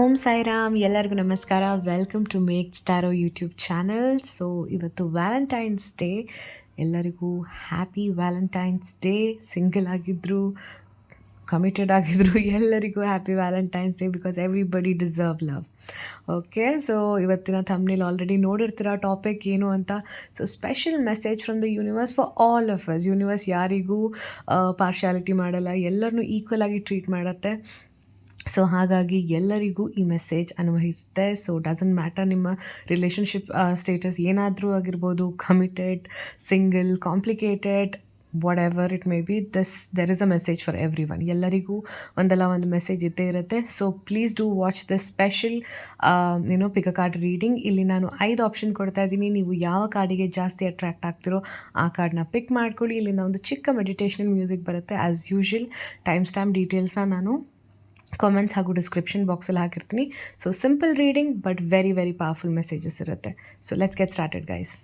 ಓಂ ಸಾಯಿರಾಮ್, ಎಲ್ಲರಿಗೂ ನಮಸ್ಕಾರ. Welcome to make ಸ್ಟಾರೋ ಯೂಟ್ಯೂಬ್ ಚಾನಲ್ ಸೊ ಇವತ್ತು ವ್ಯಾಲೆಂಟೈನ್ಸ್ ಡೇ ಎಲ್ಲರಿಗೂ ಹ್ಯಾಪಿ ವ್ಯಾಲೆಂಟೈನ್ಸ್ ಡೇ ಸಿಂಗಲ್ ಆಗಿದ್ದರು ಕಮಿಟೆಡ್ ಆಗಿದ್ರು, ಎಲ್ಲರಿಗೂ happy valentine's day because everybody deserve love okay so ಇವತ್ತಿನ ಥಮ್ನೇಲ್ ಆಲ್ರೆಡಿ ನೋಡಿರ್ತೀರ ಟಾಪಿಕ್ ಏನು ಅಂತ? So special message from the universe for all of us universe ಯಾರಿಗೂ ಪಾರ್ಶಾಲಿಟಿ ಮಾಡಲ್ಲ, ಎಲ್ಲರನ್ನೂ ಈಕ್ವಲ್ ಆಗಿ ಟ್ರೀಟ್ ಮಾಡುತ್ತೆ. ಸೊ ಹಾಗಾಗಿ ಎಲ್ಲರಿಗೂ ಈ ಮೆಸೇಜ್ ಅನ್ವಯಿಸುತ್ತೆ. ಸೊ ಡಸಂಟ್ ಮ್ಯಾಟರ್ ನಿಮ್ಮ ರಿಲೇಷನ್ಶಿಪ್ ಸ್ಟೇಟಸ್ ಏನಾದರೂ ಆಗಿರ್ಬೋದು committed single complicated whatever it may be this there is a message for everyone ಎಲ್ಲರಿಗೂ ಒಂದಲ್ಲ ಒಂದು ಮೆಸೇಜ್ ಇದ್ದೇ ಇರುತ್ತೆ. So please do watch the special ಏನೋ ಪಿಕ್ ಕಾರ್ಡ್ ರೀಡಿಂಗ್ ಇಲ್ಲಿ ನಾನು ಐದು ಆಪ್ಷನ್ ಕೊಡ್ತಾ ಇದ್ದೀನಿ. ನೀವು ಯಾವ ಕಾರ್ಡಿಗೆ ಜಾಸ್ತಿ ಅಟ್ರಾಕ್ಟ್ ಆಗ್ತಿರೋ ಆ ಕಾರ್ಡ್ನ ಪಿಕ್ ಮಾಡ್ಕೊಳ್ಳಿ. ಇಲ್ಲಿಂದ ಒಂದು ಚಿಕ್ಕ ಮೆಡಿಟೇಷನಲ್ ಮ್ಯೂಸಿಕ್ ಬರುತ್ತೆ. ಆ್ಯಸ್ ಯೂಶ್ವಲ್ ಟೈಮ್ ಸ್ಟ್ಯಾಂಪ್ ಡೀಟೇಲ್ಸ್ನ ನಾನು ಕಾಮೆಂಟ್ಸ್ ಹಾಗೂ ಡಿಸ್ಕ್ರಿಪ್ಷನ್ ಬಾಕ್ಸಲ್ಲಿ ಹಾಕಿರ್ತೀನಿ. So simple reading but very very powerful messages ಇರುತ್ತೆ. So let's get started guys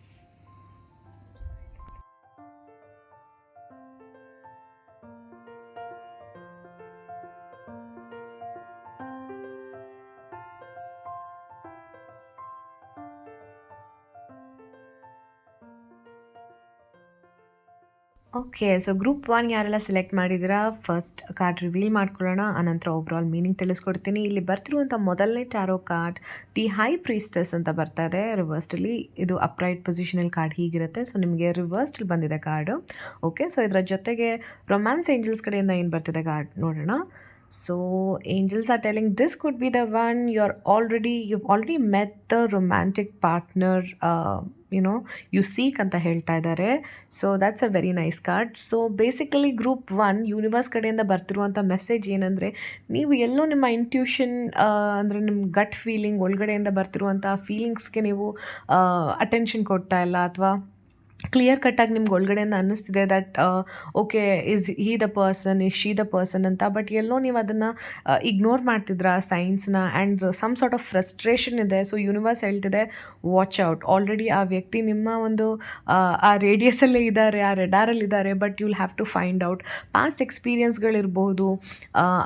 okay so group one ಯಾರೆಲ್ಲ ಸೆಲೆಕ್ಟ್ ಮಾಡಿದಿರಾ ಫಸ್ಟ್ ಕಾರ್ಡ್ ರಿವೀಲ್ ಮಾಡ್ಕೊಳ್ಳೋಣ, ಆನಂತರ ಓವರಾಲ್ ಮೀನಿಂಗ್ ತಿಳಿಸ್ಕೊಡ್ತೀನಿ. ಇಲ್ಲಿ ಬರ್ತಿರುವಂಥ ಮೊದಲನೇ tarot card the high priestess ಅಂತ ಬರ್ತಾ ಇದೆ. ರಿವರ್ಸ್ಟಲ್ಲಿ ಇದು ಅಪ್ರೈಟ್ ಪೊಸಿಷನಲ್ ಕಾರ್ಡ್ ಹೀಗಿರುತ್ತೆ. ಸೊ ನಿಮಗೆ ರಿವರ್ಸ್ಟಲ್ಲಿ ಬಂದಿದೆ ಕಾರ್ಡು ಓಕೆ ಸೊ ಇದರ ಜೊತೆಗೆ ರೊಮ್ಯಾನ್ಸ್ ಏಂಜಲ್ಸ್ ಕಡೆಯಿಂದ ಏನು ಬರ್ತಿದೆ ಕಾರ್ಡ್ ನೋಡೋಣ. So angels are telling this could be the one you are already you already met the romantic partner you know you seek ಅಂತ ಹೇಳ್ತಾ ಇದ್ದಾರೆ so that's a very nice card so basically group one universe ಕಡೆಯಿಂದ ಬರ್ತಿರುವಂಥ message ಏನಂದರೆ, ನೀವು ಎಲ್ಲೋ ನಿಮ್ಮ intuition ಅಂದರೆ ನಿಮ್ಮ ಗಟ್ ಫೀಲಿಂಗ್ ಒಳಗಡೆಯಿಂದ ಬರ್ತಿರುವಂಥ ಫೀಲಿಂಗ್ಸ್ಗೆ ನೀವು ಅಟೆನ್ಷನ್ ಕೊಡ್ತಾ ಇಲ್ಲ ಅಥವಾ ಕ್ಲಿಯರ್ ಕಟ್ಟಾಗಿ ನಿಮ್ಗೆ ಒಳಗಡೆಯಿಂದ ಅನ್ನಿಸ್ತಿದೆ that okay is he the person is she the person ಅಂತ. ಬಟ್ ಎಲ್ಲೋ ನೀವು ಅದನ್ನು ಇಗ್ನೋರ್ ಮಾಡ್ತಿದ್ರ ಸೈನ್ಸ್ನ and some sort of frustration ಇದೆ. ಸೊ ಯೂನಿವರ್ಸ್ ಹೇಳ್ತಿದೆ ವಾಚ್ ಔಟ್ ಆಲ್ರೆಡಿ ಆ ವ್ಯಕ್ತಿ ನಿಮ್ಮ ಒಂದು, ಆ ರೇಡಿಯಸಲ್ಲೇ ಇದ್ದಾರೆ, ಆ ರೆಡಾರಲ್ಲಿ ಇದ್ದಾರೆ but you'll have to find out past ಎಕ್ಸ್ಪೀರಿಯನ್ಸ್ಗಳಿರ್ಬೋದು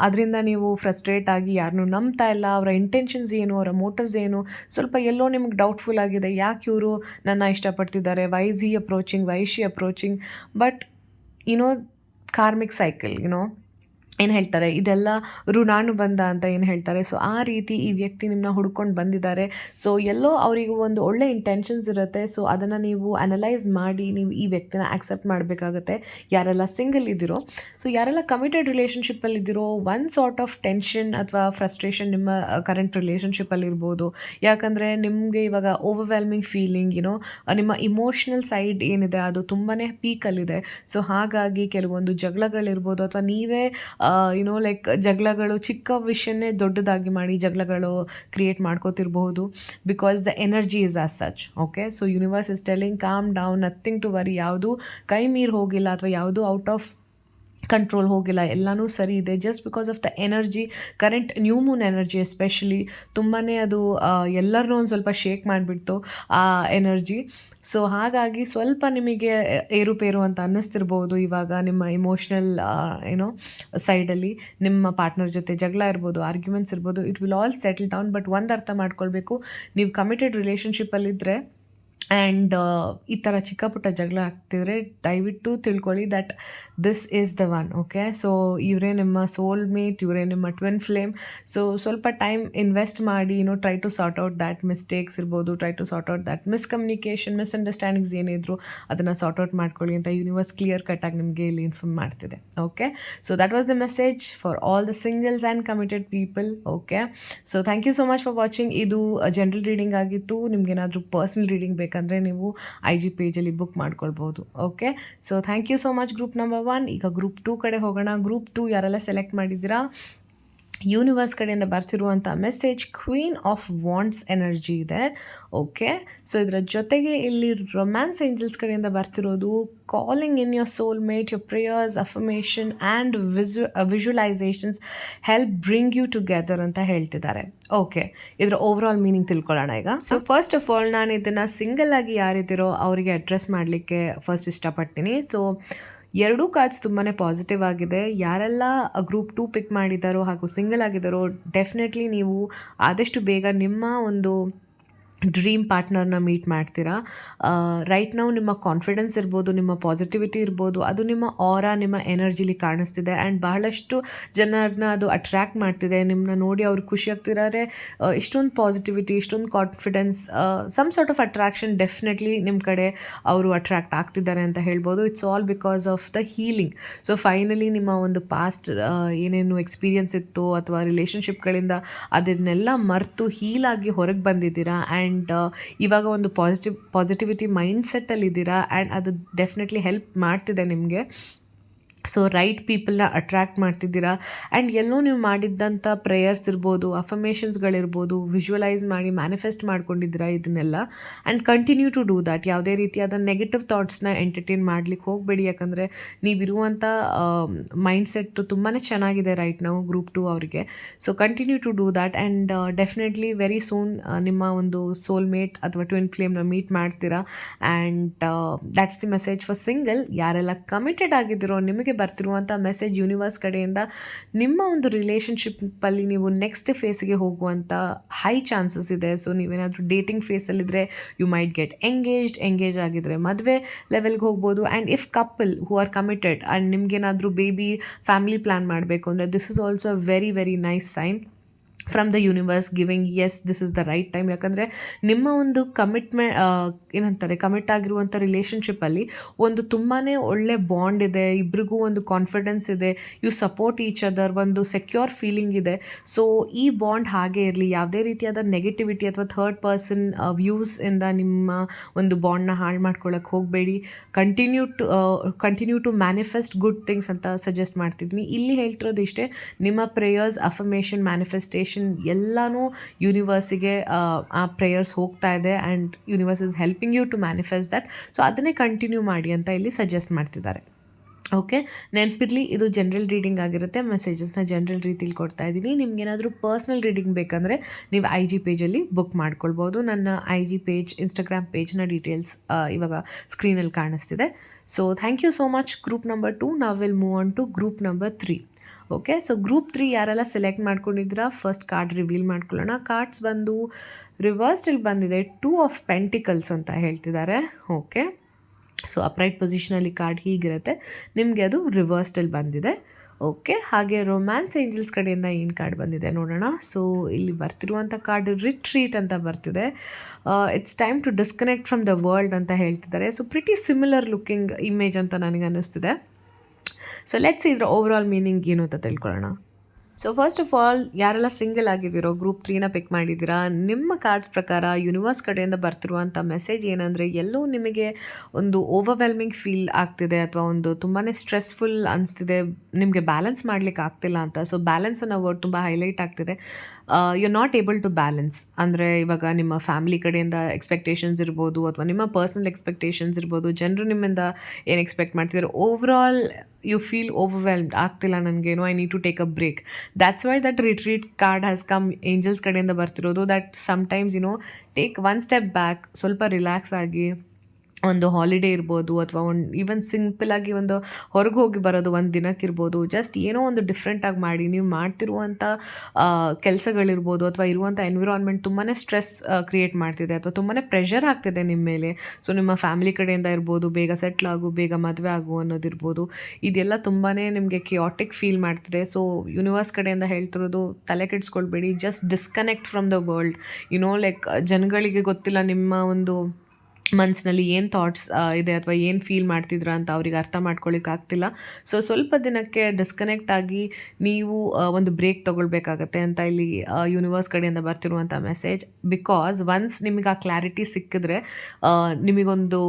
ಅದರಿಂದ ನೀವು ಫ್ರಸ್ಟ್ರೇಟ್ ಆಗಿ ಯಾರನ್ನೂ ನಂಬ್ತಾ ಇಲ್ಲ. ಅವರ ಇಂಟೆನ್ಷನ್ಸ್ ಏನು, ಅವರ ಮೋಟಿವ್ಸ್ ಏನು. ಸ್ವಲ್ಪ ಎಲ್ಲೋ ನಿಮ್ಗೆ ಡೌಟ್ಫುಲ್ ಆಗಿದೆ. ಯಾಕೆ ಇವರು ನನ್ನ ಇಷ್ಟಪಡ್ತಿದ್ದಾರೆ? approaching why is she approaching? But you know karmic cycle you know ಏನು ಹೇಳ್ತಾರೆ? ಇದೆಲ್ಲ ಋಣಾನುಬಂಧ ಅಂತ ಏನು ಹೇಳ್ತಾರೆ? ಸೊ ಆ ರೀತಿ ಈ ವ್ಯಕ್ತಿ ನಿಮ್ಮನ್ನ ಹುಡ್ಕೊಂಡು ಬಂದಿದ್ದಾರೆ. ಸೊ ಎಲ್ಲೋ ಅವರಿಗೂ ಒಂದು ಒಳ್ಳೆ ಇಂಟೆನ್ಷನ್ಸ್ ಇರುತ್ತೆ. ಸೊ ಅದನ್ನು ನೀವು ಅನಲೈಸ್ ಮಾಡಿ ನೀವು ಈ ವ್ಯಕ್ತಿನ ಆಕ್ಸೆಪ್ಟ್ ಮಾಡಬೇಕಾಗುತ್ತೆ. ಯಾರೆಲ್ಲ ಸಿಂಗಲ್ ಇದ್ದೀರೋ. ಸೊ ಯಾರೆಲ್ಲ ಕಮಿಟೆಡ್ ರಿಲೇಷನ್ಶಿಪ್ಪಲ್ಲಿ ಇದ್ದೀರೋ ಒನ್ ಸಾರ್ಟ್ ಆಫ್ ಟೆನ್ಷನ್ ಅಥವಾ ಫ್ರಸ್ಟ್ರೇಷನ್ ನಿಮ್ಮ ಕರೆಂಟ್ ರಿಲೇಷನ್ಶಿಪ್ಪಲ್ಲಿ ಇರ್ಬೋದು. ಯಾಕಂದರೆ ನಿಮಗೆ ಇವಾಗ ಓವರ್ವೆಲ್ಮಿಂಗ್ ಫೀಲಿಂಗ್ ಏನೋ ನಿಮ್ಮ ಇಮೋಷ್ನಲ್ ಸೈಡ್ ಏನಿದೆ, ಅದು ತುಂಬಾ ಪೀಕಲ್ಲಿದೆ ಸೊ ಹಾಗಾಗಿ ಕೆಲವೊಂದು ಜಗಳಗಳಿರ್ಬೋದು ಅಥವಾ ನೀವೇ ಯುನೋ ಲೈಕ್ ಜಗಳಗಳು ಚಿಕ್ಕ ವಿಷಯನೇ ದೊಡ್ಡದಾಗಿ ಮಾಡಿ ಜಗಳಗಳು create ಮಾಡ್ಕೋತಿರ್ಬಹುದು because the energy is as such okay so universe is telling calm down nothing to worry ಯಾವುದು ಕೈ ಮೀರಿ ಹೋಗಿಲ್ಲ ಅಥವಾ ಯಾವುದು ಔಟ್ ಆಫ್ ಕಂಟ್ರೋಲ್ ಹೋಗಿಲ್ಲ, ಎಲ್ಲನೂ ಸರಿ ಇದೆ. Just because of the energy current new moon energy especially ತುಂಬಾ ಅದು ಎಲ್ಲರನ್ನೂ ಒಂದು ಸ್ವಲ್ಪ ಶೇಕ್ ಮಾಡಿಬಿಡ್ತು ಆ ಎನರ್ಜಿ ಸೊ ಹಾಗಾಗಿ ಸ್ವಲ್ಪ ನಿಮಗೆ ಏರುಪೇರು ಅಂತ ಅನ್ನಿಸ್ತಿರ್ಬೋದು ಇವಾಗ ನಿಮ್ಮ ಇಮೋಷ್ನಲ್ ಏನೋ ಸೈಡಲ್ಲಿ ನಿಮ್ಮ ಪಾರ್ಟ್ನರ್ ಜೊತೆ ಜಗಳ ಇರ್ಬೋದು ಆರ್ಗ್ಯುಮೆಂಟ್ಸ್ ಇರ್ಬೋದು it will all settle down but ಒಂದು ಅರ್ಥ ಮಾಡ್ಕೊಳ್ಬೇಕು, ನೀವು ಕಮಿಟೆಡ್ ರಿಲೇಷನ್ಶಿಪ್ಪಲ್ಲಿದ್ದರೆ ಆ್ಯಂಡ್ ಈ ಥರ ಚಿಕ್ಕ ಪುಟ್ಟ ಜಗಳ ಆಗ್ತಿದ್ರೆ ದಯವಿಟ್ಟು ತಿಳ್ಕೊಳ್ಳಿ that this is the one okay so ಇವರೇ ನಿಮ್ಮ ಸೋಲ್ ಮೇಟ್ ಇವರೇ ನಿಮ್ಮ ಟ್ವಿನ್ ಫ್ಲೇಮ್ ಸೊ ಸ್ವಲ್ಪ ಟೈಮ್ ಇನ್ವೆಸ್ಟ್ ಮಾಡಿ ಏನೋ try to sort out that mistakes ಇರ್ಬೋದು try to sort out that miscommunication misunderstandings ಏನಿದ್ರು ಅದನ್ನು ಸಾರ್ಟ್ ಔಟ್ ಮಾಡ್ಕೊಳ್ಳಿ ಅಂತ ಯೂನಿವರ್ಸ್ ಕ್ಲಿಯರ್ ಕಟ್ಟಾಗಿ ನಿಮಗೆ ಇಲ್ಲಿ ಇನ್ಫಾರ್ಮ್ ಮಾಡ್ತಿದೆ okay so that was the message for all the singles and committed people okay so thank you so much for watching ಇದು general reading ಆಗಿತ್ತು. ನಿಮ್ಗೇನಾದರೂ ಪರ್ಸ್ನಲ್ ರೀಡಿಂಗ್ ಬೇಕಂದರೆ ನೀವು ಐ ಜಿ ಪೇಜಲ್ಲಿ ಬುಕ್ ಮಾಡ್ಕೊಳ್ಬೋದು okay so thank you so much group number one ಈಗ group two ಕಡೆ ಹೋಗೋಣ. ಗ್ರೂಪ್ ಟೂ ಯಾರೆಲ್ಲ ಸೆಲೆಕ್ಟ್ ಮಾಡಿದ್ದೀರಾ? ಯೂನಿವರ್ಸ್ ಕಡೆಯಿಂದ ಬರ್ತಿರುವಂಥ message queen of wands energy ಇದೆ. ಓಕೆ ಸೊ ಇದರ ಜೊತೆಗೆ ಇಲ್ಲಿ ರೊಮ್ಯಾನ್ಸ್ ಏಂಜಲ್ಸ್ ಕಡೆಯಿಂದ ಬರ್ತಿರೋದು calling in your soul mate your prayers affirmation and ವಿಸು visualisations help bring you together ಅಂತ ಹೇಳ್ತಿದ್ದಾರೆ. ಓಕೆ ಇದರ ಓವರ್ ಆಲ್ ಮೀನಿಂಗ್ ತಿಳ್ಕೊಳ್ಳೋಣ ಈಗ. ಸೊ ಫಸ್ಟ್ ಆಫ್ ಆಲ್ ನಾನು ಇದನ್ನು ಸಿಂಗಲ್ ಆಗಿ ಯಾರಿದ್ದೀರೋ ಅವರಿಗೆ ಅಡ್ರೆಸ್ ಮಾಡಲಿಕ್ಕೆ ಫಸ್ಟ್ ಇಷ್ಟಪಡ್ತೀನಿ. ಸೊ ಎರಡೂ ಕಾರ್ಡ್ಸ್ ತುಂಬಾ ಪಾಸಿಟಿವ್ ಆಗಿದೆ. ಯಾರೆಲ್ಲ ಗ್ರೂಪ್ ಟೂ ಪಿಕ್ ಮಾಡಿದ್ದಾರೋ ಹಾಗೂ ಸಿಂಗಲ್ ಆಗಿದ್ದಾರೋ ಡೆಫಿನೆಟ್ಲಿ ನೀವು ಆದಷ್ಟು ಬೇಗ ನಿಮ್ಮ ಒಂದು ಡ್ರೀಮ್ ಪಾರ್ಟ್ನರ್ನ ಮೀಟ್ ಮಾಡ್ತೀರಾ? ರೈಟ್ ನಾವು ನಿಮ್ಮ ಕಾನ್ಫಿಡೆನ್ಸ್ ಇರ್ಬೋದು, ನಿಮ್ಮ ಪಾಸಿಟಿವಿಟಿ ಇರ್ಬೋದು, ಅದು ನಿಮ್ಮ ಆರ ನಿಮ್ಮ ಎನರ್ಜಿಲಿ ಕಾಣಿಸ್ತಿದೆ. ಆ್ಯಂಡ್ ಬಹಳಷ್ಟು ಜನರನ್ನ ಅದು ಅಟ್ರ್ಯಾಕ್ಟ್ ಮಾಡ್ತಿದೆ. ನಿಮ್ಮನ್ನ ನೋಡಿ ಅವ್ರು ಖುಷಿ ಆಗ್ತಿದ್ದಾರೆ. ಇಷ್ಟೊಂದು ಪಾಸಿಟಿವಿಟಿ ಇಷ್ಟೊಂದು confidence some sort of attraction definitely ನಿಮ್ಮ ಕಡೆ ಅವರು ಅಟ್ರ್ಯಾಕ್ಟ್ ಆಗ್ತಿದ್ದಾರೆ ಅಂತ ಹೇಳ್ಬೋದು. It's all because of the healing so finally ನಿಮ್ಮ ಒಂದು ಪಾಸ್ಟ್ ಏನೇನು ಎಕ್ಸ್ಪೀರಿಯನ್ಸ್ ಇತ್ತು ಅಥವಾ ರಿಲೇಷನ್ಶಿಪ್ಗಳಿಂದ ಅದನ್ನೆಲ್ಲ ಮರೆತು ಹೀಲಾಗಿ ಹೊರಗೆ ಬಂದಿದ್ದೀರಾ? ಆ್ಯಂಡ್ ಇವಾಗ ಒಂದು ಪಾಸಿಟಿವ್ ಪಾಸಿಟಿವಿಟಿ ಮೈಂಡ್ ಇದ್ದೀರಾ ಆ್ಯಂಡ್ ಅದು ಡೆಫಿನೆಟ್ಲಿ ಹೆಲ್ಪ್ ಮಾಡ್ತಿದೆ ನಿಮಗೆ. ಸೊ ರೈಟ್ ಪೀಪಲ್ನ ಅಟ್ರ್ಯಾಕ್ಟ್ ಮಾಡ್ತಿದ್ದೀರಾ? ಆ್ಯಂಡ್ ಎಲ್ಲೋ ನೀವು ಮಾಡಿದ್ದಂಥ ಪ್ರೇಯರ್ಸ್ ಇರ್ಬೋದು ಅಫಮೇಷನ್ಸ್ಗಳಿರ್ಬೋದು ವಿಜುವಲೈಸ್ ಮಾಡಿ ಮ್ಯಾನಿಫೆಸ್ಟ್ ಮಾಡ್ಕೊಂಡಿದ್ದೀರಾ ಇದನ್ನೆಲ್ಲ? And continue to do that ಯಾವುದೇ ರೀತಿಯಾದ ನೆಗೆಟಿವ್ ಥಾಟ್ಸ್ನ ಎಂಟರ್ಟೈನ್ ಮಾಡ್ಲಿಕ್ಕೆ ಹೋಗಬೇಡಿ. ಯಾಕಂದರೆ ನೀವಿರುವಂಥ ಮೈಂಡ್ಸೆಟ್ಟು ತುಂಬಾ ಚೆನ್ನಾಗಿದೆ ರೈಟ್ ನಾವು ಗ್ರೂಪ್ ಟು ಅವರಿಗೆ. So continue to do that and definitely very soon ನಿಮ್ಮ ಒಂದು ಸೋಲ್ಮೇಟ್ ಅಥವಾ ಟ್ವಿನ್ ಫ್ಲೇಮ್ನ ಮೀಟ್ ಮಾಡ್ತೀರಾ? And that's the message for single ಯಾರೆಲ್ಲ ಕಮಿಟೆಡ್ ಆಗಿದ್ದೀರೋ, ನಿಮಗೆ ಬರ್ತಿರುವಂಥ ಮೆಸೇಜ್ ಯೂನಿವರ್ಸ್ ಕಡೆಯಿಂದ ನಿಮ್ಮ ಒಂದು ರಿಲೇಷನ್ಶಿಪ್ಪಲ್ಲಿ ನೀವು ನೆಕ್ಸ್ಟ್ ಫೇಸ್ಗೆ ಹೋಗುವಂಥ ಹೈ ಚಾನ್ಸಸ್ ಇದೆ. ಸೊ ನೀವೇನಾದರೂ dating ಫೇಸಲ್ಲಿದ್ದರೆ you might get engaged engage ಆಗಿದ್ರೆ ಮದುವೆ ಲೆವೆಲ್ಗೆ ಹೋಗ್ಬೋದು. And if couple who are committed and ನಿಮಗೇನಾದರೂ ಬೇಬಿ ಫ್ಯಾಮಿಲಿ ಪ್ಲ್ಯಾನ್ ಮಾಡಬೇಕು ಅಂದರೆ this is also very very nice sign from the universe giving us this is the right time ಯಾಕಂದರೆ ನಿಮ್ಮ ಒಂದು ಕಮಿಟ್ಮೆ ಏನಂತಾರೆ ಕಮಿಟ್ ಆಗಿರುವಂಥ ರಿಲೇಷನ್ಶಿಪ್ಪಲ್ಲಿ ಒಂದು ತುಂಬಾ ಒಳ್ಳೆ ಬಾಂಡ್ ಇದೆ, ಇಬ್ರಿಗೂ ಒಂದು ಕಾನ್ಫಿಡೆನ್ಸ್ ಇದೆ ಯು ಸಪೋರ್ಟ್ ಈಚ್ ಅದರ್ ಒಂದು ಸೆಕ್ಯೂರ್ ಫೀಲಿಂಗ್ ಇದೆ. ಸೊ ಈ ಬಾಂಡ್ ಹಾಗೆ ಇರಲಿ, ಯಾವುದೇ ರೀತಿಯಾದ ನೆಗೆಟಿವಿಟಿ ಅಥವಾ ಥರ್ಡ್ ಪರ್ಸನ್ ವ್ಯೂಸ್ ಇಂದ ನಿಮ್ಮ ಒಂದು ಬಾಂಡ್ನ ಹಾಳು ಮಾಡ್ಕೊಳ್ಳೋಕೆ ಹೋಗಬೇಡಿ. Continue to continue to manifest good things ಅಂತ ಸಜೆಸ್ಟ್ ಮಾಡ್ತಿದ್ದೀನಿ ಇಲ್ಲಿ ಹೇಳ್ತಿರೋದು ಇಷ್ಟೇ, ನಿಮ್ಮ ಪ್ರೇಯರ್ಸ್ ಅಫರ್ಮೇಷನ್ ಮ್ಯಾನಿಫೆಸ್ಟೇಷನ್ ಎಲ್ಲನೂ ಯೂನಿವರ್ಸಿಗೆ ಆ ಪ್ರೇಯರ್ಸ್ ಹೋಗ್ತಾ ಇದೆ and universe is helping you to manifest that so ಅದನ್ನೇ ಕಂಟಿನ್ಯೂ ಮಾಡಿ ಅಂತ ಇಲ್ಲಿ ಸಜೆಸ್ಟ್ ಮಾಡ್ತಿದ್ದಾರೆ. ಓಕೆ ನೆನಪಿರಲಿ, ಇದು ಜನರಲ್ ರೀಡಿಂಗ್ ಆಗಿರುತ್ತೆ. ಮೆಸೇಜಸ್ನ ಜನರಲ್ ರೀತಿಲಿ ಕೊಡ್ತಾ ಇದ್ದೀನಿ. ನಿಮ್ಗೇನಾದರೂ ಪರ್ಸ್ನಲ್ ರೀಡಿಂಗ್ ಬೇಕಂದರೆ ನೀವು ಐ ಜಿ ಪೇಜಲ್ಲಿ ಬುಕ್ ಮಾಡ್ಕೊಳ್ಬೋದು. ನನ್ನ ಐ ಜಿ ಪೇಜ್ ಇನ್ಸ್ಟಾಗ್ರಾಮ್ ಪೇಜ್ನ ಡೀಟೇಲ್ಸ್ ಇವಾಗ ಸ್ಕ್ರೀನಲ್ಲಿ ಕಾಣಿಸ್ತಿದೆ. So thank you so much group number two ನಾವು will move on to group number three okay so group three ಯಾರೆಲ್ಲ ಸೆಲೆಕ್ಟ್ ಮಾಡ್ಕೊಂಡಿದ್ದೀರಾ? ಫಸ್ಟ್ ಕಾರ್ಡ್ ರಿವೀಲ್ ಮಾಡ್ಕೊಳ್ಳೋಣ. ಕಾರ್ಡ್ಸ್ ಬಂದು ರಿವರ್ಸ್ಡಲ್ಲಿ ಬಂದಿದೆ. ಟೂ ಆಫ್ ಪೆಂಟಿಕಲ್ಸ್ ಅಂತ ಹೇಳ್ತಿದ್ದಾರೆ. ಓಕೆ ಸೊ ಅಪ್ರೈಟ್ ಪೊಸಿಷನಲ್ಲಿ ಕಾರ್ಡ್ ಹೀಗಿರುತ್ತೆ. ನಿಮಗೆ ಅದು ರಿವರ್ಸ್ಡಲ್ಲಿ ಬಂದಿದೆ. ಓಕೆ ಹಾಗೆ ರೊಮ್ಯಾನ್ಸ್ ಏಂಜಲ್ಸ್ ಕಡೆಯಿಂದ ಏನು ಕಾರ್ಡ್ ಬಂದಿದೆ ನೋಡೋಣ. ಸೊ ಇಲ್ಲಿ ಬರ್ತಿರುವಂಥ ಕಾರ್ಡ್ ರಿಟ್ರೀಟ್ ಅಂತ ಬರ್ತಿದೆ. It's time to disconnect from the world ಅಂತ ಹೇಳ್ತಿದ್ದಾರೆ. So pretty similar looking image ಅಂತ ನನಗೆ ಅನ್ನಿಸ್ತಿದೆ. ಸೊ ಲೆಟ್ಸ್ ಇದ್ರ ಓವರ್ ಆಲ್ ಮೀನಿಂಗ್ ಏನು ಅಂತ ತಿಳ್ಕೊಳ್ಳೋಣ. ಸೊ ಫಸ್ಟ್ ಆಫ್ ಆಲ್ ಯಾರೆಲ್ಲ ಸಿಂಗಲ್ ಆಗಿದ್ದೀರೋ ಗ್ರೂಪ್ ತ್ರೀನ ಪಿಕ್ ಮಾಡಿದ್ದೀರಾ, ನಿಮ್ಮ ಕಾರ್ಡ್ಸ್ ಪ್ರಕಾರ ಯೂನಿವರ್ಸ್ ಕಡೆಯಿಂದ ಬರ್ತಿರುವಂಥ ಮೆಸೇಜ್ ಏನಂದರೆ ಎಲ್ಲೋ ನಿಮಗೆ ಒಂದು ಓವರ್ವೆಲ್ಮಿಂಗ್ ಫೀಲ್ ಆಗ್ತಿದೆ ಅಥವಾ ಒಂದು ತುಂಬಾ ಸ್ಟ್ರೆಸ್ಫುಲ್ ಅನಿಸ್ತಿದೆ, ನಿಮಗೆ ಬ್ಯಾಲೆನ್ಸ್ ಮಾಡಲಿಕ್ಕೆ ಆಗ್ತಿಲ್ಲ ಅಂತ. ಸೊ ಬ್ಯಾಲೆನ್ಸನ್ನು ವರ್ಡ್ ತುಂಬ ಹೈಲೈಟ್ ಆಗ್ತಿದೆ. You not able to balance ಅಂದರೆ ಇವಾಗ ನಿಮ್ಮ ಫ್ಯಾಮಿಲಿ ಕಡೆಯಿಂದ ಎಕ್ಸ್ಪೆಕ್ಟೇಷನ್ಸ್ ಇರ್ಬೋದು ಅಥವಾ ನಿಮ್ಮ ಪರ್ಸ್ನಲ್ ಎಕ್ಸ್ಪೆಕ್ಟೇಷನ್ಸ್ ಇರ್ಬೋದು, ಜನರು ನಿಮ್ಮಿಂದ ಏನು ಎಕ್ಸ್ಪೆಕ್ಟ್ ಮಾಡ್ತಿದ್ದಾರೆ overall you feel overwhelmed ಆಗ್ತಿಲ್ಲ ನನಗೇನು I need to take a break that's why that retreat card has come angels ಕಡೆಯಿಂದ ಬರ್ತಿರೋದು. That sometimes you know take one step back ಸ್ವಲ್ಪ ರಿಲ್ಯಾಕ್ಸ್ ಆಗಿ ಒಂದು ಹಾಲಿಡೇ ಇರ್ಬೋದು ಅಥವಾ ಒಂದು ಈವನ್ ಸಿಂಪಲಾಗಿ ಒಂದು ಹೊರಗೆ ಹೋಗಿ ಬರೋದು ಒಂದು ದಿನಕ್ಕೆ ಇರ್ಬೋದು ಜಸ್ಟ್ ಏನೋ ಒಂದು ಡಿಫ್ರೆಂಟಾಗಿ ಮಾಡಿ, ನೀವು ಮಾಡ್ತಿರುವಂಥ ಕೆಲಸಗಳಿರ್ಬೋದು ಅಥವಾ ಇರುವಂಥ ಎನ್ವಿರಾನ್ಮೆಂಟ್ ತುಂಬಾ ಸ್ಟ್ರೆಸ್ ಕ್ರಿಯೇಟ್ ಮಾಡ್ತಿದೆ ಅಥವಾ ತುಂಬಾ ಪ್ರೆಷರ್ ಆಗ್ತಿದೆ ನಿಮ್ಮ ಮೇಲೆ. ಸೊ ನಿಮ್ಮ ಫ್ಯಾಮಿಲಿ ಕಡೆಯಿಂದ ಇರ್ಬೋದು, ಬೇಗ ಸೆಟ್ಲ್ ಆಗು, ಬೇಗ ಮದುವೆ ಆಗು ಅನ್ನೋದಿರ್ಬೋದು. ಇದೆಲ್ಲ ತುಂಬಾ ನಿಮಗೆ ಕಿಯಾಟಿಕ್ ಫೀಲ್ ಮಾಡ್ತಿದೆ. ಸೊ ಯೂನಿವರ್ಸ್ ಕಡೆಯಿಂದ ಹೇಳ್ತಿರೋದು ತಲೆ ಕೆಡಿಸ್ಕೊಳ್ಬೇಡಿ just disconnect from the world you know like ಜನಗಳಿಗೆ ಗೊತ್ತಿಲ್ಲ ನಿಮ್ಮ ಒಂದು ಮನಸ್ಸಿನಲ್ಲಿ ಏನು ಥಾಟ್ಸ್ ಇದೆ ಅಥವಾ ಏನು ಫೀಲ್ ಮಾಡ್ತಿದ್ರ ಅಂತ ಅವ್ರಿಗೆ ಅರ್ಥ ಮಾಡ್ಕೊಳ್ಳಿಕ್ಕೆ ಆಗ್ತಿಲ್ಲ. ಸೊ ಸ್ವಲ್ಪ ದಿನಕ್ಕೆ ಡಿಸ್ಕನೆಕ್ಟ್ ಆಗಿ ನೀವು ಒಂದು ಬ್ರೇಕ್ ತೊಗೊಳ್ಬೇಕಾಗತ್ತೆ ಅಂತ ಇಲ್ಲಿ ಯೂನಿವರ್ಸ್ ಕಡೆಯಿಂದ ಬರ್ತಿರುವಂಥ ಮೆಸೇಜ್ ಬಿಕಾಸ್ ಒನ್ಸ್ ನಿಮಗೆ ಆ ಕ್ಲಾರಿಟಿ ಸಿಕ್ಕಿದ್ರೆ ನಿಮಗೊಂದು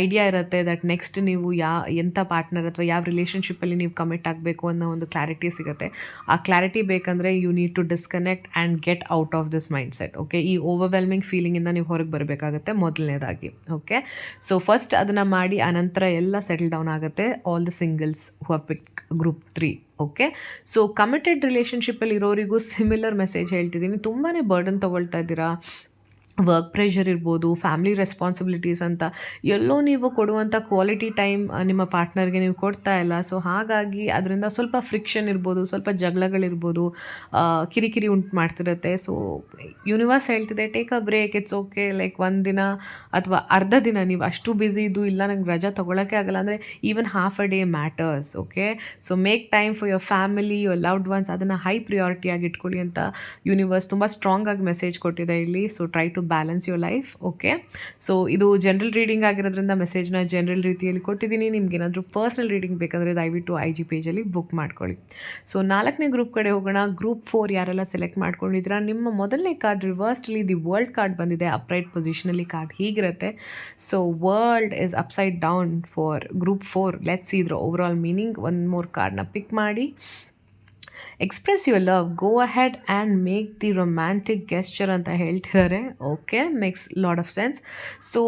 ಐಡಿಯಾ ಇರುತ್ತೆ ದಟ್ ನೆಕ್ಸ್ಟ್ ನೀವು ಯಾ ಎಂಥ ಪಾರ್ಟ್ನರ್ ಅಥವಾ ಯಾವ ರಿಲೇಷನ್ಶಿಪ್ಪಲ್ಲಿ ನೀವು ಕಮಿಟ್ ಆಗಬೇಕು ಅನ್ನೋ ಒಂದು ಕ್ಲಾರಿಟಿ ಸಿಗುತ್ತೆ. ಆ ಕ್ಲಾರಿಟಿ ಬೇಕಂದರೆ you need to disconnect and get out of this mind set okay ಈ ಓವರ್ವೆಲ್ಮಿಂಗ್ ಫೀಲಿಂಗಿಂದ ನೀವು ಹೊರಗೆ ಬರಬೇಕಾಗತ್ತೆ ಮೊದಲನೇದಾಗಿ. ಓಕೆ ಸೊ ಫಸ್ಟ್ ಅದನ್ನು ಮಾಡಿ, ಆನಂತರ ಎಲ್ಲ ಸೆಟಲ್ ಡೌನ್ ಆಗುತ್ತೆ all the singles who pick group three okay so committed ರಿಲೇಷನ್ಶಿಪ್ಪಲ್ಲಿ ಇರೋರಿಗೂ ಸಿಮಿಲರ್ ಮೆಸೇಜ್ ಹೇಳ್ತಿದ್ದೀನಿ. ತುಂಬಾ ಬರ್ಡನ್ ತೊಗೊಳ್ತಾ ಇದ್ದೀರಾ? ವರ್ಕ್ ಪ್ರೆಷರ್ ಇರ್ಬೋದು ಫ್ಯಾಮಿಲಿ ರೆಸ್ಪಾನ್ಸಿಬಿಲಿಟೀಸ್ ಅಂತ, ಎಲ್ಲೋ ನೀವು ಕೊಡುವಂಥ ಕ್ವಾಲಿಟಿ ಟೈಮ್ ನಿಮ್ಮ ಪಾರ್ಟ್ನರ್ಗೆ ನೀವು ಕೊಡ್ತಾ ಇಲ್ಲ. ಸೊ ಹಾಗಾಗಿ ಅದರಿಂದ ಸ್ವಲ್ಪ ಫ್ರಿಕ್ಷನ್ ಇರ್ಬೋದು, ಸ್ವಲ್ಪ ಜಗಳಗಳಿರ್ಬೋದು ಕಿರಿಕಿರಿ ಉಂಟು ಮಾಡ್ತಿರುತ್ತೆ. So universe ಹೇಳ್ತಿದೆ take a break it's okay like ಒಂದು ದಿನ ಅಥವಾ ಅರ್ಧ ದಿನ ನೀವು ಅಷ್ಟು ಬ್ಯುಸಿ ಇದ್ದು ಇಲ್ಲ, ನಂಗೆ ರಜಾ ತೊಗೊಳಕ್ಕೆ ಆಗಲ್ಲ. ಅಂದರೆ even half a day matters okay so make time for your family your loved ones ಅದನ್ನು ಹೈ ಪ್ರಿಯಾರಿಟಿಯಾಗಿ ಇಟ್ಕೊಳ್ಳಿ ಅಂತ ಯೂನಿವರ್ಸ್ ತುಂಬ ಸ್ಟ್ರಾಂಗ್ ಆಗಿ ಮೆಸೇಜ್ ಕೊಟ್ಟಿದೆ ಇಲ್ಲಿ. So try to balance your life okay so ಇದು ಜನರಲ್ ರೀಡಿಂಗ್ ಆಗಿರೋದ್ರಿಂದ ಮೆಸೇಜ್ನ ಜನರಲ್ ರೀತಿಯಲ್ಲಿ ಕೊಟ್ಟಿದ್ದೀನಿ. ನಿಮ್ಗೇನಾದರೂ ಪರ್ಸ್ನಲ್ ರೀಡಿಂಗ್ ಬೇಕಂದರೆ ದಯವಿಟ್ಟು ಐ ಜಿ ಪೇಜಲ್ಲಿ ಬುಕ್ ಮಾಡ್ಕೊಳ್ಳಿ. ಸೊ ನಾಲ್ಕನೇ ಗ್ರೂಪ್ ಕಡೆ ಹೋಗೋಣ. ಗ್ರೂಪ್ ಫೋರ್ ಯಾರೆಲ್ಲ ಸೆಲೆಕ್ಟ್ ಮಾಡ್ಕೊಂಡಿದ್ದೀರಾ? ನಿಮ್ಮ ಮೊದಲನೇ card reversely the world card ಬಂದಿದೆ. ಅಪ್ರೈಟ್ ಪೊಸಿಷನಲ್ಲಿ card ಹೀಗಿರುತ್ತೆ. So world is upside down for group four let's ಇದ್ರ ಓವರ್ ಆಲ್ ಮೀನಿಂಗ್ ಒಂದು ಮೂರು ಕಾರ್ಡ್ನ ಪಿಕ್ ಮಾಡಿ. Express your love go ahead and make the romantic gesture ಅಂತ ಹೇಳ್ತಿದ್ದಾರೆ. Okay makes lot of sense so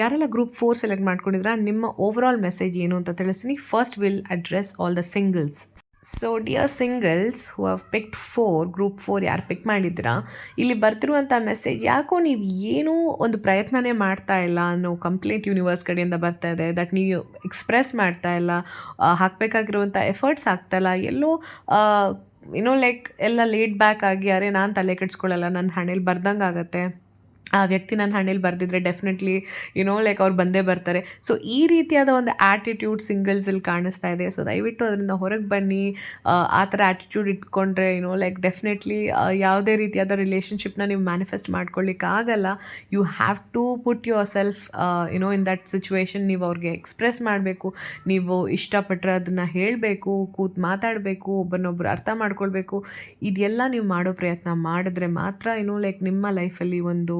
ಯಾರೆಲ್ಲ group four select ಮಾಡ್ಕೊಂಡಿದ್ರೆ ನಿಮ್ಮ ಓವರ್ ಆಲ್ ಮೆಸೇಜ್ ಏನು ಅಂತ ತಿಳಿಸ್ತೀನಿ. First will address all the singles so dear singles who have picked four group four ಯಾರು pick ಮಾಡಿದ್ದೀರಾ, ಇಲ್ಲಿ ಬರ್ತಿರುವಂಥ ಮೆಸೇಜ್ ಯಾಕೋ ನೀವು ಏನೂ ಒಂದು ಪ್ರಯತ್ನನೇ ಮಾಡ್ತಾ ಇಲ್ಲ ಅನ್ನೋ ಕಂಪ್ಲೇಂಟ್ ಯೂನಿವರ್ಸ್ ಕಡೆಯಿಂದ ಬರ್ತಾ ಇದೆ ದಟ್ ನೀವು ಎಕ್ಸ್ಪ್ರೆಸ್ ಮಾಡ್ತಾ ಇಲ್ಲ ಹಾಕಬೇಕಾಗಿರುವಂಥ ಎಫರ್ಟ್ಸ್ ಆಗ್ತಾಯಿಲ್ಲ ಎಲ್ಲೋ ಏನೋ ಲೈಕ್ ಎಲ್ಲ ಲೇಟ್ ಬ್ಯಾಕ್ ಆಗಿ, ಅರೆ ನಾನು ತಲೆ ಕೆಡ್ಸ್ಕೊಳ್ಳಲ್ಲ ನನ್ನ ಹಣೆಯಲ್ಲಿ ಬರ್ದಂಗೆ ಆಗುತ್ತೆ ಆ ವ್ಯಕ್ತಿ ನನ್ನ ಹಣ್ಣಲ್ಲಿ ಬರೆದಿದ್ರೆ ಡೆಫಿನೆಟ್ಲಿ ಯುನೋ ಲೈಕ್ ಅವ್ರು ಬಂದೇ ಬರ್ತಾರೆ. ಸೊ ಈ ರೀತಿಯಾದ ಒಂದು ಆ್ಯಟಿಟ್ಯೂಡ್ ಸಿಂಗಲ್ಸಲ್ಲಿ ಕಾಣಿಸ್ತಾ ಇದೆ. ಸೊ ದಯವಿಟ್ಟು ಅದರಿಂದ ಹೊರಗೆ ಬನ್ನಿ. ಆ, ಥರ ಆ್ಯಟಿಟ್ಯೂಡ್ ಇಟ್ಕೊಂಡ್ರೆ ಯುನೋ ಲೈಕ್ ಡೆಫಿನೆಟ್ಲಿ ಯಾವುದೇ ರೀತಿಯಾದ ರಿಲೇಷನ್ಶಿಪ್ನ ನೀವು ಮ್ಯಾನಿಫೆಸ್ಟ್ ಮಾಡ್ಕೊಳ್ಳಿಕ್ಕೆ ಆಗಲ್ಲ you have to put yourself you know in that situation ನೀವು ಅವ್ರಿಗೆ ಎಕ್ಸ್ಪ್ರೆಸ್ ಮಾಡಬೇಕು. ನೀವು ಇಷ್ಟಪಟ್ಟರೆ ಅದನ್ನು ಹೇಳಬೇಕು ಕೂತು ಮಾತಾಡಬೇಕು ಒಬ್ಬರನ್ನೊಬ್ರು ಅರ್ಥ ಮಾಡ್ಕೊಳ್ಬೇಕು. ಇದೆಲ್ಲ ನೀವು ಮಾಡೋ ಪ್ರಯತ್ನ ಮಾಡಿದ್ರೆ ಮಾತ್ರ ಏನು ಲೈಕ್ ನಿಮ್ಮ ಲೈಫಲ್ಲಿ ಒಂದು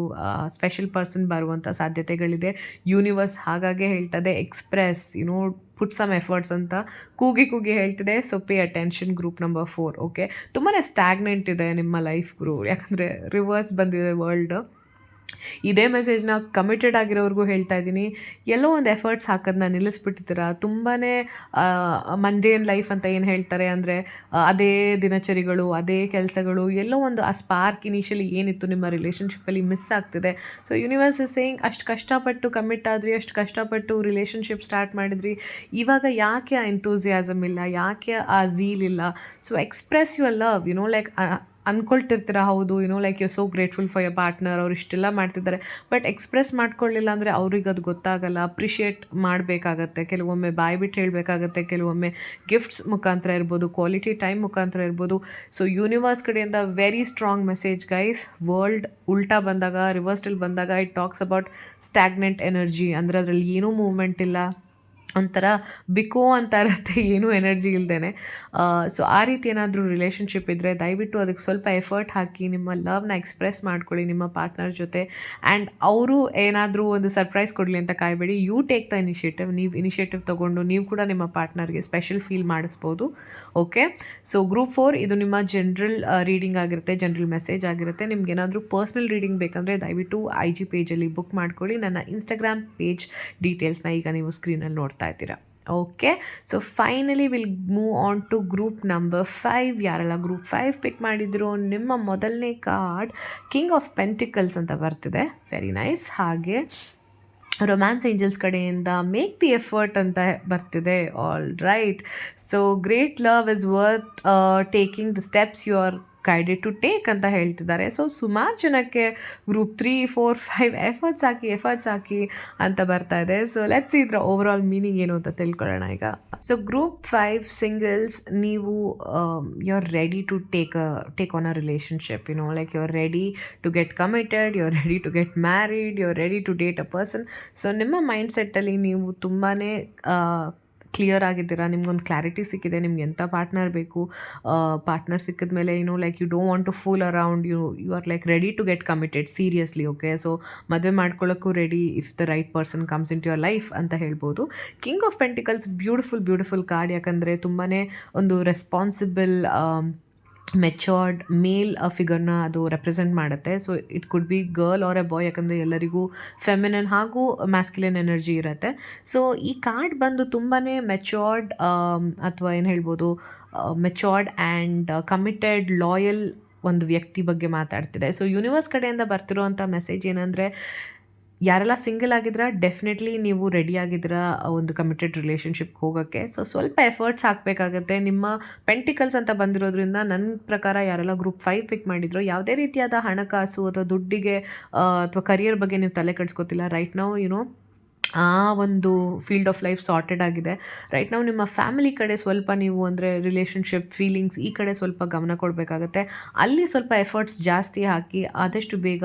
ಸ್ಪೆಷಲ್ ಪರ್ಸನ್ ಬರುವಂಥ ಸಾಧ್ಯತೆಗಳಿದೆ. ಯೂನಿವರ್ಸ್ ಹಾಗಾಗೆ ಹೇಳ್ತದೆ express you know put some efforts ಅಂತ ಕೂಗಿ ಕೂಗಿ ಹೇಳ್ತಿದೆ. So pay attention group number four okay ತುಂಬಾ ಸ್ಟ್ಯಾಗ್ನೆಂಟ್ ಇದೆ ನಿಮ್ಮ ಲೈಫ್ ಗ್ರೂ. ಯಾಕಂದರೆ ರಿವರ್ಸ್ ಬಂದಿದೆ ವರ್ಲ್ಡ್ ಇದೇ ಮೆಸೇಜ್ನ ಕಮಿಟೆಡ್ ಆಗಿರೋರಿಗೂ ಹೇಳ್ತಾ ಇದ್ದೀನಿ. ಎಲ್ಲೋ ಒಂದು ಎಫರ್ಟ್ಸ್ ಹಾಕೋದನ್ನ ನಿಲ್ಲಿಸ್ಬಿಟ್ಟಿದ್ದೀರಾ? ತುಂಬಾ ಮಂಡೇನ್ ಲೈಫ್ ಅಂತ ಏನು ಹೇಳ್ತಾರೆ ಅಂದರೆ ಅದೇ ದಿನಚರಿಗಳು, ಅದೇ ಕೆಲಸಗಳು, ಎಲ್ಲೋ ಒಂದು ಆ ಸ್ಪಾರ್ಕ್ ಇನಿಷಿಯಲಿ ಏನಿತ್ತು ನಿಮ್ಮ ರಿಲೇಷನ್ಶಿಪ್ಪಲ್ಲಿ ಮಿಸ್ ಆಗ್ತಿದೆ. ಸೊ ಯೂನಿವರ್ಸ್ ಇಸ್ ಸೇಯಿಂಗ್ ಅಷ್ಟು ಕಷ್ಟಪಟ್ಟು ಕಮಿಟ್ ಆದ್ರಿ, ಅಷ್ಟು ಕಷ್ಟಪಟ್ಟು ರಿಲೇಷನ್ಶಿಪ್ ಸ್ಟಾರ್ಟ್ ಮಾಡಿದ್ರಿ. ಇವಾಗ ಯಾಕೆ ಆ ಎಂತೂಸಿಯಾಸಮ್ ಇಲ್ಲ? ಯಾಕೆ ಆ ಝೀಲ್ ಇಲ್ಲ? So express your love you know like ಅನ್ಕೊಳ್ತಿರ್ತೀರ, ಹೌದು you know like you so grateful for your partner ಅವ್ರು ಇಷ್ಟೆಲ್ಲ ಮಾಡ್ತಿದ್ದಾರೆ. ಬಟ್ ಎಕ್ಸ್ಪ್ರೆಸ್ ಮಾಡ್ಕೊಳ್ಳಿಲ್ಲ ಅಂದರೆ ಅವ್ರಿಗೆ ಅದು ಗೊತ್ತಾಗಲ್ಲ. ಅಪ್ರಿಷಿಯೇಟ್ ಮಾಡಬೇಕಾಗತ್ತೆ. ಕೆಲವೊಮ್ಮೆ ಬಾಯಿ ಬಿಟ್ಟು ಹೇಳಬೇಕಾಗತ್ತೆ. ಕೆಲವೊಮ್ಮೆ ಗಿಫ್ಟ್ಸ್ ಮುಖಾಂತರ ಇರ್ಬೋದು ಕ್ವಾಲಿಟಿ ಟೈಮ್ ಮುಖಾಂತರ ಇರ್ಬೋದು. ಸೊ ಯೂನಿವರ್ಸ್ ಕಡೆಯಿಂದ very strong message guys world ಉಲ್ಟಾ ಬಂದಾಗ ರಿವರ್ಸ್ಟಲ್ಲಿ ಬಂದಾಗ it talks about stagnant energy ಅಂದರೆ ಅದರಲ್ಲಿ ಏನೂ ಮೂವ್ಮೆಂಟ್ ಇಲ್ಲ. ಒಂಥರ ಬಿಕೋ ಅಂತ ಇರುತ್ತೆ, ಏನೂ ಎನರ್ಜಿ ಇಲ್ಲದೇ ಸೊ ಆ ರೀತಿ ಏನಾದರೂ ರಿಲೇಷನ್ಶಿಪ್ ಇದ್ದರೆ ದಯವಿಟ್ಟು ಅದಕ್ಕೆ ಸ್ವಲ್ಪ ಎಫರ್ಟ್ ಹಾಕಿ, ನಿಮ್ಮ ಲವ್ನ ಎಕ್ಸ್ಪ್ರೆಸ್ ಮಾಡ್ಕೊಳ್ಳಿ, ನಿಮ್ಮ ಪಾರ್ಟ್ನರ್ ಜೊತೆ. ಆ್ಯಂಡ್ ಅವರು ಏನಾದರೂ ಒಂದು ಸರ್ಪ್ರೈಸ್ ಕೊಡಲಿ ಅಂತ ಕಾಯಬೇಡಿ. ಯು ಟೇಕ್ ದ ಇನಿಷಿಯೇಟಿವ್ ನೀವು ಇನಿಷಿಯೇಟಿವ್ ತೊಗೊಂಡು ನೀವು ಕೂಡ ನಿಮ್ಮ ಪಾರ್ಟ್ನರ್ಗೆ ಸ್ಪೆಷಲ್ ಫೀಲ್ ಮಾಡಿಸ್ಬೋದು. ಓಕೆ ಸೊ ಗ್ರೂಪ್ ಫೋರ್ ಇದು ನಿಮ್ಮ ಜನರಲ್ ರೀಡಿಂಗ್ ಆಗಿರುತ್ತೆ ಜನರಲ್ ಮೆಸೇಜ್ ಆಗಿರುತ್ತೆ. ನಿಮ್ಗೆ ಏನಾದರೂ ಪರ್ಸ್ನಲ್ ರೀಡಿಂಗ್ ಬೇಕಂದರೆ ದಯವಿಟ್ಟು ಐ ಜಿ ಪೇಜಲ್ಲಿ ಬುಕ್ ಮಾಡ್ಕೊಳ್ಳಿ. ನನ್ನ ಇನ್ಸ್ಟಾಗ್ರಾಮ್ ಪೇಜ್ ಡೀಟೇಲ್ಸ್ನ ಈಗ ನೀವು ಸ್ಕ್ರೀನಲ್ಲಿ ನೋಡ್ತಾ ಇದ್ದೀರಾ? Okay so finally will move on to group number five ಯಾರೆಲ್ಲ ಗ್ರೂಪ್ ಫೈವ್ ಪಿಕ್ ಮಾಡಿದ್ರು? ನಿಮ್ಮ ಮೊದಲನೇ ಕಾರ್ಡ್ ಕಿಂಗ್ ಆಫ್ ಪೆಂಟಿಕಲ್ಸ್ ಅಂತ ಬರ್ತಿದೆ. ವೆರಿ ನೈಸ್ ಹಾಗೆ ರೊಮ್ಯಾನ್ಸ್ ಏಂಜಲ್ಸ್ ಕಡೆಯಿಂದ ಮೇಕ್ ದಿ ಎಫರ್ಟ್ ಅಂತ ಬರ್ತಿದೆ. All right so great love is worth taking the steps you are guided to take ಅಂತ ಹೇಳ್ತಿದ್ದಾರೆ. ಸೊ ಸುಮಾರು ಜನಕ್ಕೆ group three four five efforts ಹಾಕಿ ಎಫರ್ಟ್ಸ್ ಹಾಕಿ ಅಂತ ಬರ್ತಾ ಇದೆ. ಸೊ ಲೆಟ್ಸ್ ಇದ್ರ ಓವರ್ ಆಲ್ ಮೀನಿಂಗ್ ಏನು ಅಂತ ತಿಳ್ಕೊಳ್ಳೋಣ ಈಗ. ಸೊ ಗ್ರೂಪ್ ಫೈವ್ ಸಿಂಗಲ್ಸ್ ನೀವು you are ready to take a take on a relationship you know like you are ready to get committed you are ready to get married you are ready to date a person so ನಿಮ್ಮ ಮೈಂಡ್ಸೆಟ್ಟಲ್ಲಿ ನೀವು ತುಂಬಾ clear ಆಗಿದ್ದೀರಾ? ನಿಮ್ಗೊಂದು clarity ಸಿಕ್ಕಿದೆ, ನಿಮ್ಗೆ ಎಂಥ partner ಬೇಕು? ಪಾರ್ಟ್ನರ್ ಸಿಕ್ಕಿದ ಮೇಲೆ ಏನು like you don't want to fool around you you are like ready to get committed seriously okay so ಮದುವೆ ಮಾಡ್ಕೊಳ್ಳೋಕ್ಕೂ ready if the right person comes into your life ಅಂತ ಹೇಳ್ಬೋದು. King of pentacles beautiful beautiful card ಯಾಕಂದರೆ ತುಂಬಾ ಒಂದು responsible matured ಮೇಲ್ ಫಿಗರ್ನ ಅದು represent ಮಾಡುತ್ತೆ. So it could be girl or a boy ಯಾಕಂದರೆ ಎಲ್ಲರಿಗೂ ಫೆಮಿನನ್ ಹಾಗೂ ಮ್ಯಾಸ್ಕ್ಯುಲಿನ್ ಎನರ್ಜಿ ಇರುತ್ತೆ. ಸೊ ಈ ಕಾರ್ಡ್ ಬಂದು ತುಂಬಾ ಮೆಚೋರ್ಡ್ ಅಥವಾ ಏನು ಹೇಳ್ಬೋದು ಮೆಚೋರ್ಡ್ ಆ್ಯಂಡ್ ಕಮಿಟೆಡ್ ಲಾಯಲ್ ಒಂದು ವ್ಯಕ್ತಿ ಬಗ್ಗೆ ಮಾತಾಡ್ತಿದೆ. ಸೊ ಯೂನಿವರ್ಸ್ ಕಡೆಯಿಂದ ಬರ್ತಿರೋವಂಥ ಮೆಸೇಜ್ ಏನಂದರೆ ಯಾರೆಲ್ಲ ಸಿಂಗಲ್ ಆಗಿದ್ರೆ ಡೆಫಿನೆಟ್ಲಿ ನೀವು ರೆಡಿ ಆಗಿದ್ದೀರಾ ಒಂದು ಕಮಿಟೆಡ್ ರಿಲೇಷನ್ಶಿಪ್ಗೆ ಹೋಗೋಕ್ಕೆ. ಸೊ ಸ್ವಲ್ಪ ಎಫರ್ಟ್ಸ್ ಹಾಕಬೇಕಾಗತ್ತೆ. ನಿಮ್ಮ ಪೆಂಟಿಕಲ್ಸ್ ಅಂತ ಬಂದಿರೋದ್ರಿಂದ ನನ್ನ ಪ್ರಕಾರ ಯಾರೆಲ್ಲ ಗ್ರೂಪ್ ಫೈವ್ ಪಿಕ್ ಮಾಡಿದ್ರು, ಯಾವುದೇ ರೀತಿಯಾದ ಹಣಕಾಸು ಅಥವಾ ದುಡ್ಡಿಗೆ ಅಥವಾ ಕರಿಯರ್ ಬಗ್ಗೆ ನೀವು ತಲೆ ಕೆಡಿಸ್ಕೋತಿಲ್ಲ. ರೈಟ್ ನಾವು ಯುನೋ ಆ ಒಂದು ಫೀಲ್ಡ್ ಆಫ್ ಲೈಫ್ ಸಾರ್ಟೆಡ್ ಆಗಿದೆ. ರೈಟ್ ನಾವು ನಿಮ್ಮ ಫ್ಯಾಮಿಲಿ ಕಡೆ ಸ್ವಲ್ಪ ನೀವು ಅಂದರೆ ರಿಲೇಷನ್ಶಿಪ್ ಫೀಲಿಂಗ್ಸ್ ಈ ಕಡೆ ಸ್ವಲ್ಪ ಗಮನ ಕೊಡಬೇಕಾಗತ್ತೆ. ಅಲ್ಲಿ ಸ್ವಲ್ಪ ಎಫರ್ಟ್ಸ್ ಜಾಸ್ತಿ ಹಾಕಿ ಆದಷ್ಟು ಬೇಗ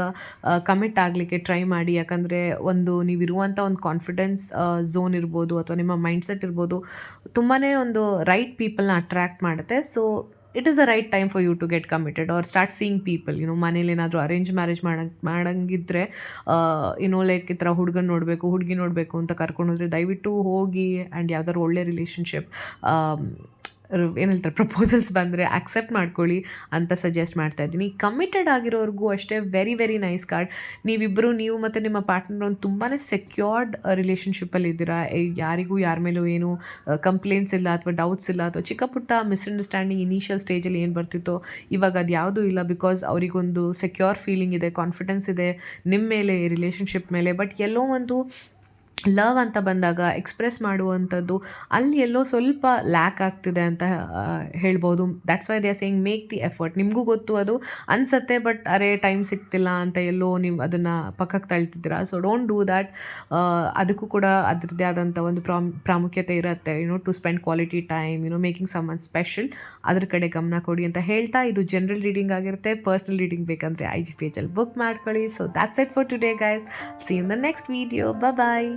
ಕಮಿಟ್ ಆಗಲಿಕ್ಕೆ ಟ್ರೈ ಮಾಡಿ. ಯಾಕಂದರೆ ಒಂದು ನೀವಿರುವಂಥ ಒಂದು ಕಾನ್ಫಿಡೆನ್ಸ್ ಝೋನ್ ಇರ್ಬೋದು ಅಥವಾ ನಿಮ್ಮ ಮೈಂಡ್ಸೆಟ್ ಇರ್ಬೋದು ತುಂಬಾ ಒಂದು ರೈಟ್ ಪೀಪಲ್ನ ಅಟ್ರ್ಯಾಕ್ಟ್ ಮಾಡುತ್ತೆ. So it is a right time for you to get committed or start seeing people you know ಮನೇಲಿ ಏನಾದರೂ ಅರೇಂಜ್ ಮ್ಯಾರೇಜ್ ಮಾಡಂಗೆ ಮಾಡಂಗಿದ್ರೆ ಏನೋ ಲೈಕ್ ಈ ಥರ ಹುಡುಗನ ನೋಡಬೇಕು, ಹುಡುಗಿ ನೋಡಬೇಕು ಅಂತ ಕರ್ಕೊಂಡೋದ್ರೆ ದಯವಿಟ್ಟು ಹೋಗಿ ಆ್ಯಂಡ್ ಯಾವ್ದಾದ್ರು ಒಳ್ಳೆ ರಿಲೇಷನ್ಶಿಪ್ ಏನು ಹೇಳ್ತಾರೆ ಪ್ರಪೋಸಲ್ಸ್ ಬಂದರೆ ಅಕ್ಸೆಪ್ಟ್ ಮಾಡ್ಕೊಳ್ಳಿ ಅಂತ ಸಜೆಸ್ಟ್ ಮಾಡ್ತಾ ಇದ್ದೀನಿ. ಕಮಿಟೆಡ್ ಆಗಿರೋರಿಗೂ ಅಷ್ಟೇ ವೆರಿ ವೆರಿ ನೈಸ್ ಕಾರ್ಡ್ ನೀವಿಬ್ಬರು ನೀವು ಮತ್ತು ನಿಮ್ಮ ಪಾರ್ಟ್ನರ್ ಒಂದು ತುಂಬಾ ಸೆಕ್ಯೂರ್ಡ್ ರಿಲೇಷನ್ಶಿಪ್ಪಲ್ಲಿ ಇದ್ದೀರಾ. ಯಾರಿಗೂ ಯಾರ ಮೇಲೂ ಏನು ಕಂಪ್ಲೇಂಟ್ಸ್ ಇಲ್ಲ ಅಥವಾ ಡೌಟ್ಸ್ ಇಲ್ಲ ಅಥವಾ ಚಿಕ್ಕ ಪುಟ್ಟ ಮಿಸ್ಅಂಡರ್ಸ್ಟ್ಯಾಂಡಿಂಗ್ ಇನಿಷಿಯಲ್ ಸ್ಟೇಜಲ್ಲಿ ಏನು ಬರ್ತಿತ್ತೋ ಇವಾಗ ಅದು ಯಾವುದೂ ಇಲ್ಲ ಬಿಕಾಸ್ ಅವರಿಗೊಂದು ಸೆಕ್ಯೂರ್ ಫೀಲಿಂಗ್ ಇದೆ ಕಾನ್ಫಿಡೆನ್ಸ್ ಇದೆ ನಿಮ್ಮ ಮೇಲೆ ರಿಲೇಷನ್ಶಿಪ್ ಮೇಲೆ. ಬಟ್ ಎಲ್ಲೋ ಒಂದು ಲವ್ ಅಂತ ಬಂದಾಗ ಎಕ್ಸ್ಪ್ರೆಸ್ ಮಾಡುವಂಥದ್ದು ಅಲ್ಲಿ ಎಲ್ಲೋ ಸ್ವಲ್ಪ ಲ್ಯಾಕ್ ಆಗ್ತಿದೆ ಅಂತ ಹೇಳ್ಬೋದು. That's why they are saying make the effort ನಿಮಗೂ ಗೊತ್ತು ಅದು. ಅನಿಸತ್ತೆ ಬಟ್ ಅರೆ ಟೈಮ್ ಸಿಗ್ತಿಲ್ಲ ಅಂತ ಎಲ್ಲೋ ನೀವು ಅದನ್ನು ಪಕ್ಕಕ್ಕೆ ತಳ್ತಿದ್ದೀರಾ? ಸೊ ಡೋಂಟ್ ಡೂ ದ್ಯಾಟ್ ಅದಕ್ಕೂ ಕೂಡ ಅದರದ್ದೇ ಆದಂಥ ಒಂದು ಪ್ರಾಮ್, ಪ್ರಾಮುಖ್ಯತೆ ಇರುತ್ತೆ. You know to spend quality time you know making someone special ಅದ್ರ ಕಡೆ ಗಮನ ಕೊಡಿ ಅಂತ ಹೇಳ್ತಾ ಇದು ಜನರಲ್ ರೀಡಿಂಗ್ ಆಗಿರುತ್ತೆ. ಪರ್ಸ್ನಲ್ ರೀಡಿಂಗ್ ಬೇಕಂದರೆ ಐ ಜಿ ಅಲ್ಲಿ ಬುಕ್ ಮಾಡ್ಕೊಳ್ಳಿ. So that's it for today guys see in the next video bye